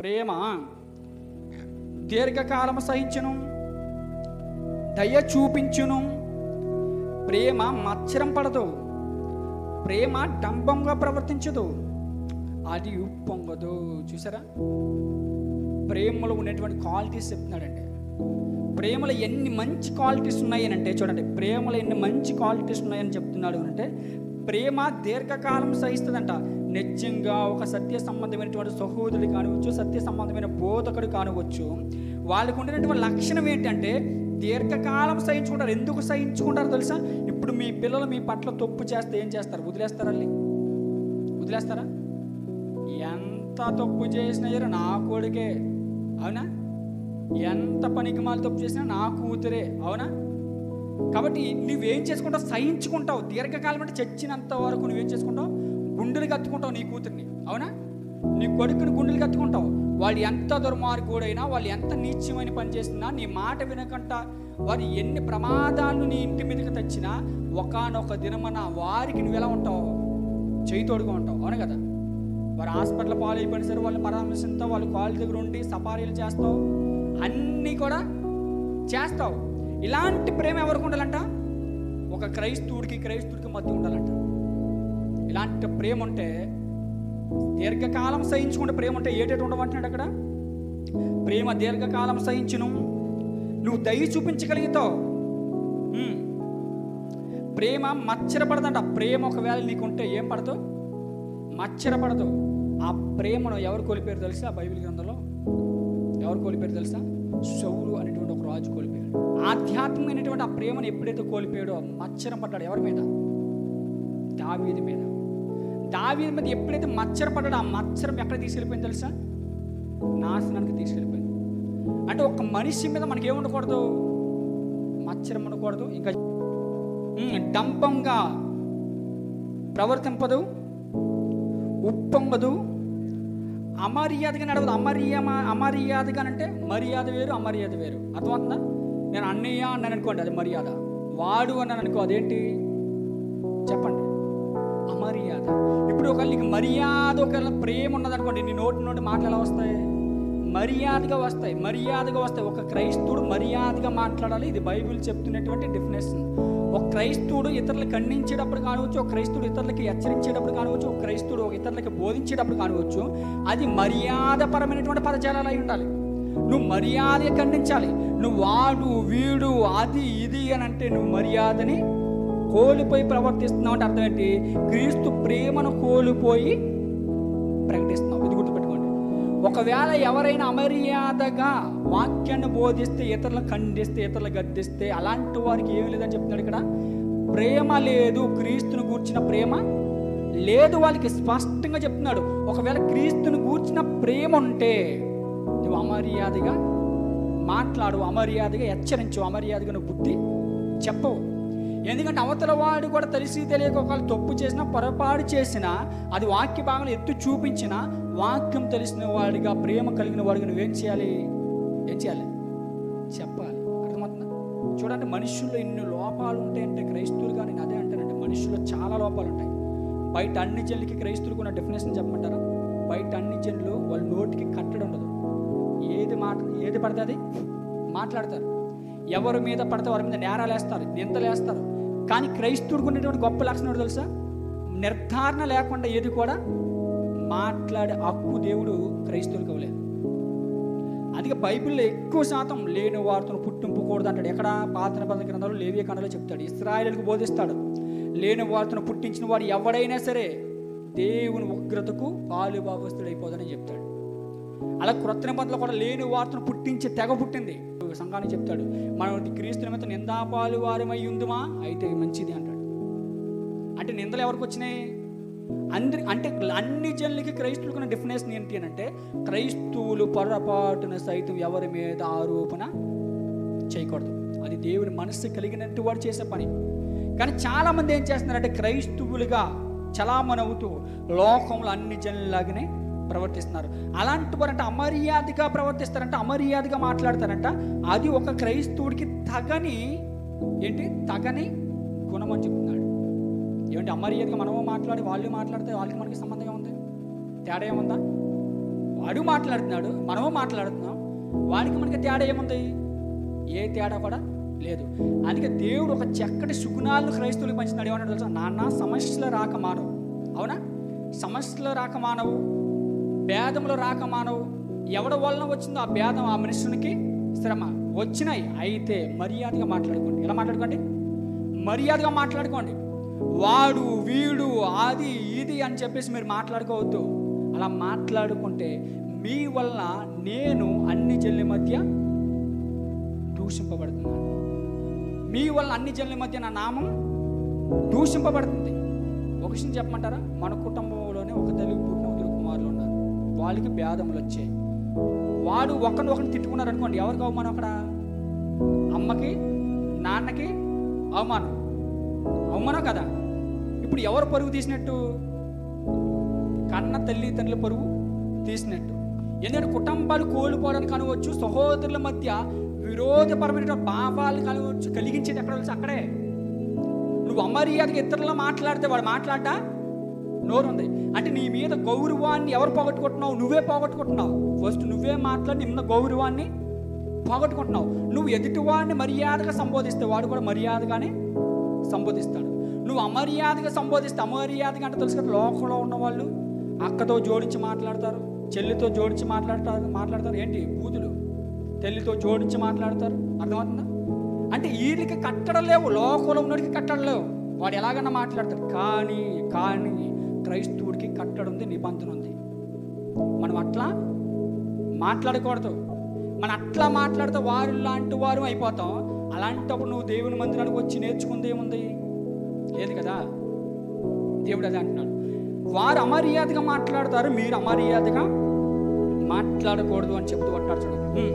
ప్రేమ దీర్ఘకాలము సహించును దయ చూపించును. ప్రేమ మచ్చరం పడదు ప్రేమ డంబంగా ప్రవర్తించదు అది ఉప్పొంగదు. చూసారా? ప్రేమలో ఉన్నటువంటి క్వాలిటీస్ చెప్తున్నాడండి. ప్రేమలో ఎన్ని మంచి క్వాలిటీస్ ఉన్నాయని అంటే చూడండి ప్రేమలో ఎన్ని మంచి క్వాలిటీస్ ఉన్నాయని చెప్తున్నాడు అంటే ప్రేమ దీర్ఘకాలం సహిస్తుందంట. నిజంగా ఒక సత్య సంబంధమైనటువంటి సహోదరుడు కానివచ్చు సత్య సంబంధమైన బోధకుడు కానివచ్చు. వాళ్ళకు ఉండేటువంటి లక్షణం ఏంటంటే దీర్ఘకాలం సహించుకుంటారు. ఎందుకు సహించుకుంటారు తెలుసా? ఇప్పుడు మీ పిల్లలు మీ పట్ల తప్పు చేస్తే ఏం చేస్తారు? వదిలేస్తారా వదిలేస్తారా? ఎంత తప్పు చేసినా సరే నా కొడుకే. అవునా? ఎంత పనికి మాలు తప్పు చేసినా నా కూతురే. అవునా? కాబట్టి నువ్వేం చేసుకుంటావు? సహించుకుంటావు. దీర్ఘకాలం అంటే చచ్చినంత వరకు నువ్వేం చేసుకుంటావు? గుండెలు కత్తుకుంటావు నీ కూతుర్ని. అవునా? నీ కొడుకుని గుండెలు కత్తుకుంటావు. వాళ్ళు ఎంత దుర్మార్గుడైనా వాళ్ళు ఎంత నీచ్యమైన పని చేసినా నీ మాట వినకంట. వారు ఎన్ని ప్రమాదాలను నీ ఇంటి మీదకి తెచ్చినా ఒకనొక దినమన వారికి నువ్వు ఎలా ఉంటావు? చేయి తోడుగా ఉంటావు. అవును కదా? వారు హాస్పిటల్ పాలైపోయిన సరే వాళ్ళు పరామర్శిస్తావు వాళ్ళు కాళ్ళ దగ్గర ఉండి సఫారీలు చేస్తావు. అన్నీ కూడా చేస్తావు. ఇలాంటి ప్రేమ ఎవరికి ఉండాలంట? ఒక క్రైస్తవుడికి క్రైస్తవుడికి మధ్య ఉండాలంట. ఇలాంటి ప్రేమ ఉంటే దీర్ఘకాలం సహించుకుంటే ప్రేమ ఉంటే ఏటేటి ఉండమంటున్నాడు అక్కడ? ప్రేమ దీర్ఘకాలం సహించును. నువ్వు దయ చూపించగలిగితావు ప్రేమ ప్రేమ మచ్చరపడదంట. ప్రేమ ఒకవేళ నీకుంటే ఏం పడదు? మచ్చరపడదు. ఆ ప్రేమను ఎవరు కోల్పోయారు తెలుసా? బైబిల్ గ్రంథంలో? ఎవరు కోల్పోయారు తెలుసా? సౌలు అనేటువంటి ఒక రాజు కోల్పోయాడు. ఆధ్యాత్మికమైనటువంటి ఆ ప్రేమను ఎప్పుడైతే కోల్పోయాడో మచ్చరం పడ్డాడు ఎవరి మీద? దావీది మీద. దావీది మీద ఎప్పుడైతే మచ్చర పడ్డాడో ఆ మచ్చరం ఎక్కడ తీసుకెళ్ళిపోయింది తెలుసా? నాశనానికి తీసుకెళ్ళిపోయింది. అంటే ఒక మనిషి మీద మనకి ఏముండకూడదు మచ్చరం ఉండకూడదు. ఇంకా డంపంగా ప్రవర్తింపదు ఉప్పొంగదు. అమర్యాదగా నడవదు. అమర్య అమర్యాదగా అంటే మర్యాద వేరు అమర్యాద వేరు. అర్థమవుతుందా? నేను అన్నయ్య అన్నాను అనుకోండి అది మర్యాద. వాడు అన్నాను అనుకో అదేంటి? చెప్పండి. అమర్యాద. ఇప్పుడు ఒకవేళ నీకు మర్యాద ఒకవేళ ప్రేమ ఉన్నదనుకోండి నీ నోటి నుండి మాటలు ఎలా వస్తాయి? మర్యాదగా వస్తాయి మర్యాదగా వస్తాయి. ఒక క్రైస్తవుడు మర్యాదగా మాట్లాడాలి ఇది బైబిల్ చెప్తున్నటువంటి డెఫినేషన్ ఒక క్రైస్తవుడు ఇతరులు ఖండించేటప్పుడు కానివచ్చు ఒక క్రైస్తవుడు ఇతరులకి హెచ్చరించేటప్పుడు కానివచ్చు ఒక క్రైస్తవుడు ఒక ఇతరులకి బోధించేటప్పుడు కానివచ్చు అది మర్యాదపరమైనటువంటి పదజాలాలు అయి ఉండాలి. నువ్వు మర్యాద ఖండించాలి. నువ్వు వాడు వీడు అది ఇది అని అంటే నువ్వు మర్యాదని కోల్పోయి ప్రవర్తిస్తున్నావు అంటే అర్థం ఏంటి? క్రీస్తు ప్రేమను కోల్పోయి ప్రకటిస్తున్నావు ఇది గుర్తుపెట్టుకోండి. ఒకవేళ ఎవరైనా అమర్యాదగా వాక్యాన్ని బోధిస్తే ఇతరులను ఖండిస్తే ఇతరులు గద్దిస్తే అలాంటి వారికి ఏమి లేదని చెప్తున్నాడు ఇక్కడ. ప్రేమ లేదు క్రీస్తుని గూర్చిన ప్రేమ లేదు వాళ్ళకి స్పష్టంగా చెప్తున్నాడు. ఒకవేళ క్రీస్తుని గూర్చిన ప్రేమ ఉంటే నువ్వు అమర్యాదగా మాట్లాడు అమర్యాదగా హెచ్చరించు అమర్యాదగా నువ్వు బుద్ధి చెప్పవు. ఎందుకంటే అవతల వాడు కూడా తెలిసి తెలియక ఒకవేళ తప్పు చేసినా పొరపాటు చేసినా అది వాక్య భాగంలో ఎత్తు చూపించినా వాక్యం తెలిసిన వాడిగా ప్రేమ కలిగిన వాడిగా నువ్వేం చేయాలి? ఏం చేయాలి? చెప్పాలి. అర్థమవుతుందా? చూడండి మనుషుల్లో ఎన్ని లోపాలు ఉంటాయంటే క్రైస్తవులుగా నేను అదే అంటానంటే మనుషుల్లో చాలా లోపాలు ఉంటాయి. బయట అన్ని జన్లకి క్రైస్తవులకు ఉన్న డెఫినేషన్ చెప్పమంటారా? బయట అన్ని జన్లు వాళ్ళ నోటికి కట్టడం ఉండదు. ఏది మాట ఏది పడితే అది మాట్లాడతారు. ఎవరి మీద పడితే వారి మీద నేరాలు వేస్తారు నింతలు వేస్తారు కానీ క్రైస్తవుడికి ఉండేటువంటి గొప్ప లక్షణం తెలుసా? నిర్ధారణ లేకుండా ఏది కూడా మాట్లాడే హక్కు దేవుడు క్రైస్తవులకు ఇవ్వలేదు. అందుకే బైబిల్లో ఎక్కువ శాతం లేని వారితో పుట్టింపకూడదు అంటాడు. ఎక్కడ పాత పద గ్రంథాలు లేవే కండలో చెప్తాడు. ఇస్రాయలకు బోధిస్తాడు. లేని వారితో పుట్టించిన వాడు ఎవడైనా సరే దేవుని ఉగ్రతకు పాలుబాబస్తుడైపోదని చెప్తాడు. అలా క్రొత్త నిబంధనలు కూడా లేని వార్తను పుట్టించి తెగ పుట్టింది. సంఘానికి చెప్తాడు మనం క్రీస్తు నిమిత్తం నిందాపాలు వారమై ఉందిమా అయితే మంచిది అంటాడు. అంటే నిందలు ఎవరికి వచ్చినాయి? అందరి అంటే అన్ని జనులకి క్రైస్తువులకు ఉన్న డెఫినేషన్ ఏంటి అని అంటే క్రైస్తవులు పొరపాటున సైతం ఎవరి మీద ఆరోపణ చేయకూడదు. అది దేవుని మనస్సు కలిగినట్టు వాడు చేసే పని. కానీ చాలామంది ఏం చేస్తున్నారంటే క్రైస్తవులుగా చలామణవుతూ లోకంలో అన్ని జనులాగానే ప్రవర్తిస్తున్నారు. అలాంటి వారంటే అమర్యాదగా ప్రవర్తిస్తారంట అమర్యాదగా మాట్లాడతారంట. అది ఒక క్రైస్తవుడికి తగని ఏంటి? తగని గుణం అని చెప్తున్నాడు. ఏమంటే అమర్యాదగా మనము మాట్లాడి వాళ్ళు మాట్లాడితే వాళ్ళకి మనకి సంబంధం ఉంది తేడా ఏముందా? వాడు మాట్లాడుతున్నాడు మనము మాట్లాడుతున్నాం. వాడికి మనకి తేడా ఏముంది? ఏ తేడా కూడా లేదు. అందుకే దేవుడు ఒక చక్కటి సుగుణాలను క్రైస్తవులకు పంచినాడు. ఏమన్నా తెలుసా? నాన్న సమస్యలు రాక మానవు. అవునా? సమస్యలు రాక మానవు. భేదములు రాక మానవు. ఎవడ వలన వచ్చిందో ఆ భేదం ఆ మనుషునికి శ్రమ. వచ్చినాయి. అయితే మర్యాదగా మాట్లాడుకోండి. ఎలా మాట్లాడుకోండి? మర్యాదగా మాట్లాడుకోండి. వాడు వీడు అది ఇది అని చెప్పేసి మీరు మాట్లాడుకోవద్దు. అలా మాట్లాడుకుంటే మీ వలన నేను అన్ని జల్లి మధ్య దూషింపబడుతున్నాను. మీ వలన అన్ని జనుల మధ్య నా నామం దూషింపబడుతుంది. ఒక విషయం చెప్పమంటారా? మన కుటుంబంలోనే ఒక తల్లి పుట్టిన వాళ్ళకి భేదములు వచ్చాయి. వాడు ఒకరిని ఒకరిని తిట్టుకున్నారు అనుకోండి ఎవరికి అవమానం అక్కడ? అమ్మకి నాన్నకి అవమానం. అవమానం కదా? ఇప్పుడు ఎవరు పరుగు తీసినట్టు? కన్న తల్లి తండ్రుల పరుగు తీసినట్టు. ఎందుకంటే కుటుంబాలు కోల్పోవడానికి కనవచ్చు సహోదరుల మధ్య విరోధపరమైన భావాలు కలవచ్చు కలిగించేది ఎక్కడ తెలుసు? అక్కడే. నువ్వు అమర్యాదకి ఇతరులు మాట్లాడితే వాడు మాట్లాడ్డా? నోరు ఉంది అంటే నీ మీద గౌరవాన్ని ఎవరు పోగొట్టుకుంటున్నావు? నువ్వే పోగొట్టుకుంటున్నావు. ఫస్ట్ నువ్వే మాట్లాడి నిన్న మీద గౌరవాన్ని పోగొట్టుకుంటున్నావు. నువ్వు ఎదుటివాడిని మర్యాదగా సంబోధిస్తే వాడు కూడా మర్యాదగానే సంబోధిస్తాడు. నువ్వు అమర్యాదగా సంబోధిస్తే అమర్యాదగా అంటే తెలుసు కదా లోకంలో ఉన్నవాళ్ళు అక్కతో జోడించి మాట్లాడతారు చెల్లితో జోడించి మాట్లాడతారు మాట్లాడతారు. ఏంటి? బూతులు. తల్లితో జోడించి మాట్లాడతారు. అర్థమవుతుందా? అంటే వీళ్ళకి కట్టడం లేవు లోకంలో ఉన్నడికి కట్టడం లేవు. వాడు ఎలాగన్నా మాట్లాడతారు కానీ కానీ క్రైస్తవుడికి కట్టడం ఉంది నిబంధన ఉంది మనం అట్లా మాట్లాడకూడదు. మనం అట్లా మాట్లాడితే వారు లాంటి వారు అయిపోతాం. అలాంటప్పుడు నువ్వు దేవుని మందిరానికి వచ్చి నేర్చుకుంది ఏముంది? లేదు కదా? దేవుడు అదే అంటున్నాడు. వారు అమర్యాదగా మాట్లాడతారు మీరు అమర్యాదగా మాట్లాడకూడదు అని చెప్తూ అంటారు చూడండి.